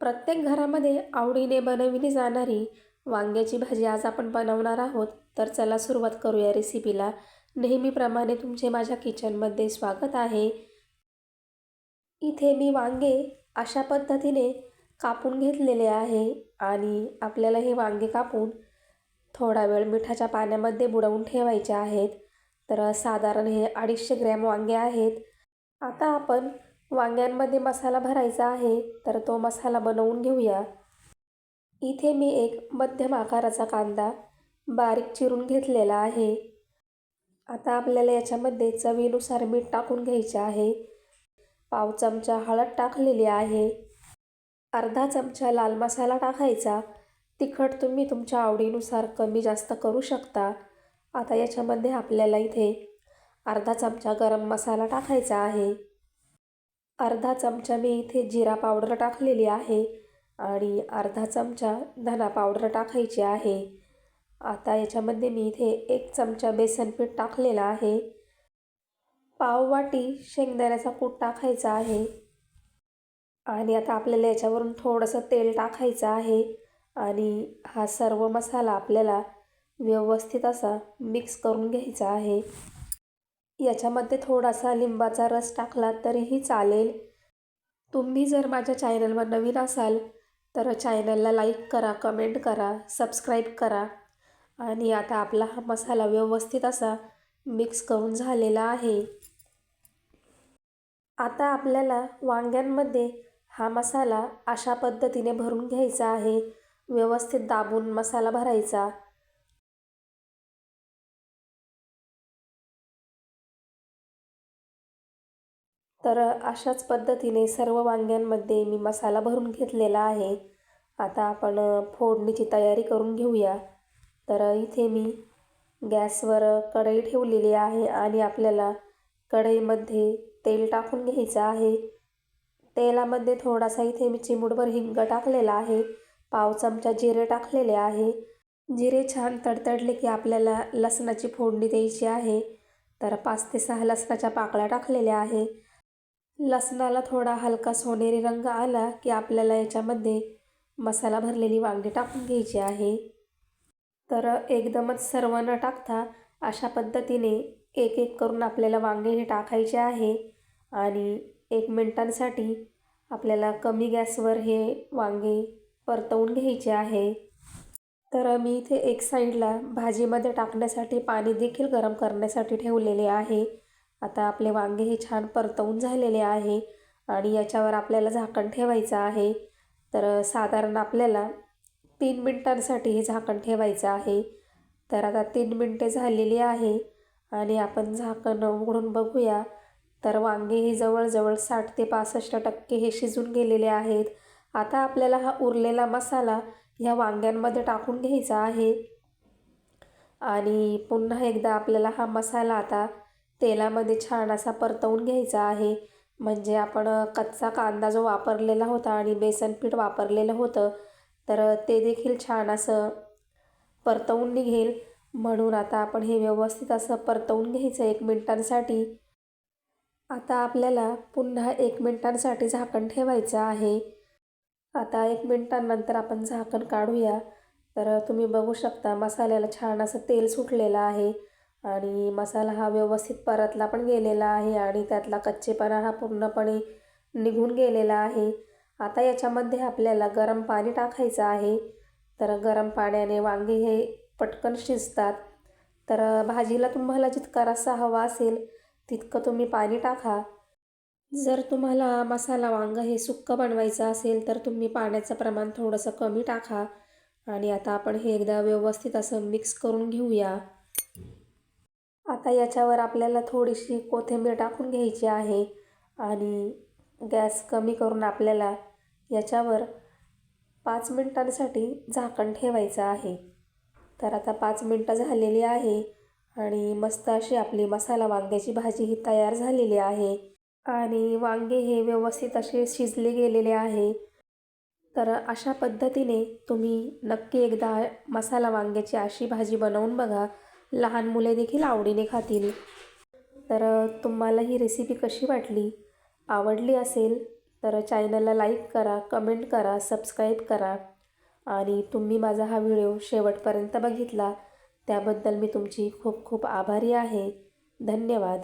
प्रत्येक घरामध्ये आवडीने बनविली जाणारी वांग्याची भाजी आज आपण बनवणार आहोत. तर चला सुरुवात करूया रेसिपीला नेहमीप्रमाणे तुमचे माझ्या किचनमध्ये स्वागत आहे. इथे मी वांगे अशा पद्धतीने कापून घेतलेले आहे आणि आपल्याला हे वांगे कापून थोडा वेळ मिठाच्या पाण्यामध्ये बुडवून ठेवायचे आहेत. तर साधारण हे अडीचशे ग्रॅम वांगे आहेत. आता आपण वांग्यांमध्ये मसाला भरायचा आहे तर तो मसाला बनवून घेऊया. इथे मी एक मध्यम आकाराचा कांदा बारीक चिरून घेतलेला आहे. आता आपल्याला याच्यामध्ये चवीनुसार मीठ टाकून घ्यायचे आहे. पाव चमचा हळद टाकलेली आहे. अर्धा चमचा लाल मसाला टाकायचा. तिखट तुम्ही तुमच्या आवडीनुसार कमी जास्त करू शकता. आता याच्यामध्ये आपल्याला इथे अर्धा चमचा गरम मसाला टाकायचा आहे. अर्धा चमचा मी इथे जिरा पावडर टाकलेली आहे आणि अर्धा चमचा धना पावडर टाकायची आहे. आता याच्यामध्ये मी इथे एक चमचा बेसन पीठ टाकलेला आहे. पाव वाटी शेंगदाण्याचा कूट टाकायचा आहे. आणि आता आपल्याला याच्यावरून थोडंसं तेल टाकायचं आहे. आणि हा सर्व मसाला आपल्याला व्यवस्थित असा मिक्स करून घ्यायचा आहे. याच्यामध्ये थोडासा लिंबाचा रस टाकला तरीही चालेल. तुम्ही जर माझ्या चॅनलवर नवीन असाल तर चॅनलला लाईक करा कमेंट करा सबस्क्राईब करा. आणि आता आपला हा मसाला व्यवस्थित असा मिक्स करून झालेला आहे. आता आपल्याला वांग्यांमध्ये हा मसाला अशा पद्धतीने भरून घ्यायचा आहे. व्यवस्थित दाबून मसाला भरायचा. तर अशाच पद्धतीने सर्व वांग्यांमध्ये मी मसाला भरून घेतलेला आहे. आता आपण फोडणीची तयारी करून घेऊया. तर इथे मी गॅसवर कढई ठेवलेली आहे आणि आपल्याला कढईमध्ये तेल टाकून घ्यायचं आहे. तेलामध्ये थोडासा इथे मी चिमूटभर हिंग टाकलेला आहे. पाव चमचा जिरे टाकलेले आहे. जिरे छान तडतडले की आपल्याला लसणाची फोडणी द्यायची आहे. तर पाच ते सहा लसणाच्या पाकळ्या टाकलेल्या आहे. लसणाला थोडा हलका सोनेरी रंग आला की आपल्याला याच्यामध्ये मसाला भरलेली वांगी टाकून घ्यायची आहे. तर एकदमच सर्व न टाकता अशा पद्धतीने एक एक करून आपल्याला वांगे हे टाकायचे आहे आणि एक मिनटांसाठी आपल्याला कमी गॅसवर हे वांगे परतवून घ्यायचे आहे. तर मी इथे एक साईडला भाजीमध्ये टाकण्यासाठी पाणी देखील गरम करण्यासाठी ठेवलेले आहे. आता आपले वांगे हे छान परतवून झालेले आहे आणि याच्यावर आपल्याला झाकण ठेवायचं आहे. तर साधारण आपल्याला तीन मिनटांसाठी हे झाकण ठेवायचं आहे. तर आता तीन मिनटे झालेली आहे आणि आपण झाकण उघडून बघूया. तर वांगे हे जवळजवळ साठ ते पासष्ट टक्के हे शिजून गेलेले आहेत. आता आपल्याला हा उरलेला मसाला ह्या वांग्यांमध्ये टाकून घ्यायचा आहे. आणि पुन्हा एकदा आपल्याला हा मसाला आता तेलामध्ये छान असा परतवून घ्यायचा आहे. म्हणजे आपण कच्चा कांदा जो वापरलेला होता आणि बेसन पीठ वापरलेलं होतं तर ते देखील छान असं परतवून निघेल. म्हणून आता आपण हे व्यवस्थित असं परतवून घ्यायचं एक मिनटांसाठी. आता आपल्याला पुन्हा एक मिनटांसाठी झाकण ठेवायचं आहे. आता एक मिनटांनंतर आपण झाकण काढूया. तर तुम्ही बघू शकता मसाल्याला छान असं तेल सुटलेलं आहे. आणि मसाला हा व्यवस्थित परतला पण गेलेला आहे आणि त्यातला कच्चेपणा हा पूर्णपणे निघून गेलेला आहे. आता याच्यामध्ये आपल्याला गरम पाणी टाकायचं आहे. तर गरम पाण्याने वांगे हे पटकन शिजतात. तर भाजीला तुम्हाला जितका रस्सा हवा असेल तितकं तुम्ही पाणी टाका. जर तुम्हाला मसाला वांगं हे सुक्कं बनवायचं असेल तर तुम्ही पाण्याचं प्रमाण थोडंसं कमी टाका. आणि आता आपण हे एकदा व्यवस्थित असं मिक्स करून घेऊया. आता याच्यावर आपल्याला थोडीशी कोथिंबीर टाकून घ्यायची आहे आणि गॅस कमी करून आपल्याला याच्यावर पाच मिनटांसाठी झाकण ठेवायचं आहे. तर आता पाच मिनटं झालेली आहे आणि मस्त अशी आपली मसाला वांग्याची भाजी ही तयार झालेली आहे आणि वांगे हे व्यवस्थित असे शिजले गेलेले आहे. तर अशा पद्धतीने तुम्ही नक्की एकदा मसाला वांग्याची अशी भाजी बनवून बघा. लहान मुले देखील आवडीने खातील. तर तुम्हाला ही रेसिपी कशी वाटली? आवडली असेल तर चॅनलला लाईक करा कमेंट करा सबस्क्राईब करा. आणि तुम्ही माझा हा व्हिडिओ शेवटपर्यंत बघितला त्याबद्दल मी तुमची खूप खूप आभारी आहे. धन्यवाद.